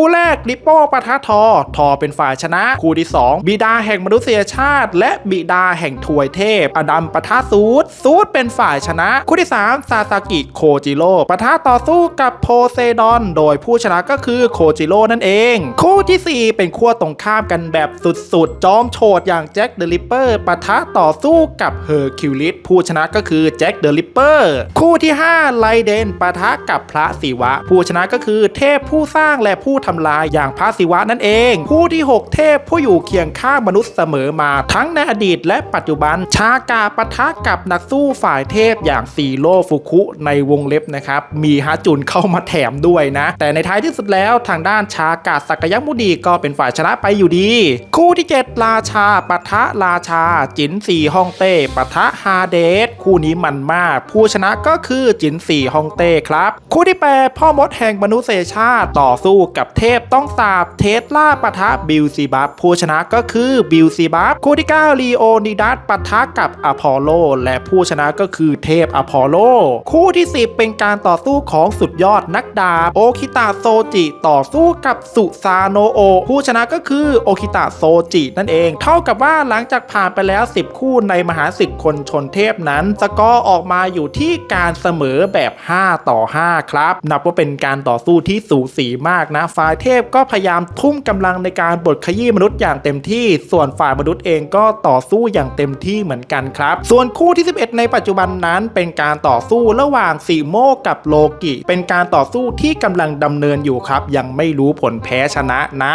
คู่แรกลิปโป้ปะทะทอ ทอเป็นฝ่ายชนะ คู่ที่ 2 บิดาแห่งมนุษยชาติ และบิดาแห่งถวยเทพ อดัมปะทะซูดซูดเป็นฝ่ายชนะ คู่ที่ 3 ซาซากิโคจิโร่ปะทะต่อสู้กับโพเซดอน โดยผู้ชนะก็คือโคจิโร่นั่นเอง คู่ทีสี่4 เป็นขั้วตรงข้ามกันแบบสุดๆ จอมโฉดอย่างแจ็คเดอะริปเปอร์ปะทะต่อสู้กับเฮอร์คิวลิสผู้ชนะก็คือแจ็คเดอะริปเปอร์คู่ที่5ไลเดนปะทะกับพระศิวะ ผู้ชนะก็คือเทพผู้สร้างและผู้ทำลายอย่างพระศิวะนั่นเอง คู่ที่ 6 เทพผู้อยู่เคียงข้างมนุษย์เสมอมาทั้งในอดีตและปัจจุบันชากาปะทะกับนักสู้ฝ่ายเทพอย่างซีโร่ฟุคุในวงเล็บนะครับ มีฮาจุนเข้ามาแถมด้วยนะ แต่ในท้ายที่สุดแล้วทางด้านชากาสักยมุดีก็เป็นฝ่ายชนะไปอยู่ดี คู่ที่ 7 ราชาปะทะราชา จินสีฮ่องเต้ปะทะฮาเดสคู่นี้มันมาก ผู้ชนะก็คือจินสีฮ่องเต้ครับ คู่ที่ 8 พ่อมดแห่งมนุษยชาติต่อสู้กับเทพต้องสาบเทสลาปะทะบิลซีบัฟผู้ชนะก็คือบิลซีบัฟคู่ที่ 9 ลีโอนิดัสปะทะกับอพอลโล และผู้ชนะก็คือเทพอพอลโล คู่ที่ 10 เป็นการต่อสู้ของสุดยอดนักดาบโอคิตะโซจิต่อสู้กับสุซาโนโอ ผู้ชนะก็คือโอคิตะโซจินั่นเอง เท่ากับว่าหลังจากผ่านไปแล้ว 10 คู่ในมหาศึกคนชนเทพนั้น สกอร์ออกมาอยู่ที่การเสมอแบบ 5 ต่อ 5 ครับ นับว่าเป็นการต่อสู้ที่สูสีมากนะฝ่ายเทพก็พยายามทุ่มกำลังในการบดขยี้มนุษย์อย่างเต็มที่ ส่วนฝ่ายมนุษย์เองก็ต่อสู้อย่างเต็มที่เหมือนกันครับ ส่วนคู่ที่ 11 ในปัจจุบันนั้นเป็นการต่อสู้ระหว่างซีโมกับโลกิ เป็นการต่อสู้ที่กำลังดำเนินอยู่ครับ ยังไม่รู้ผลแพ้ชนะนะ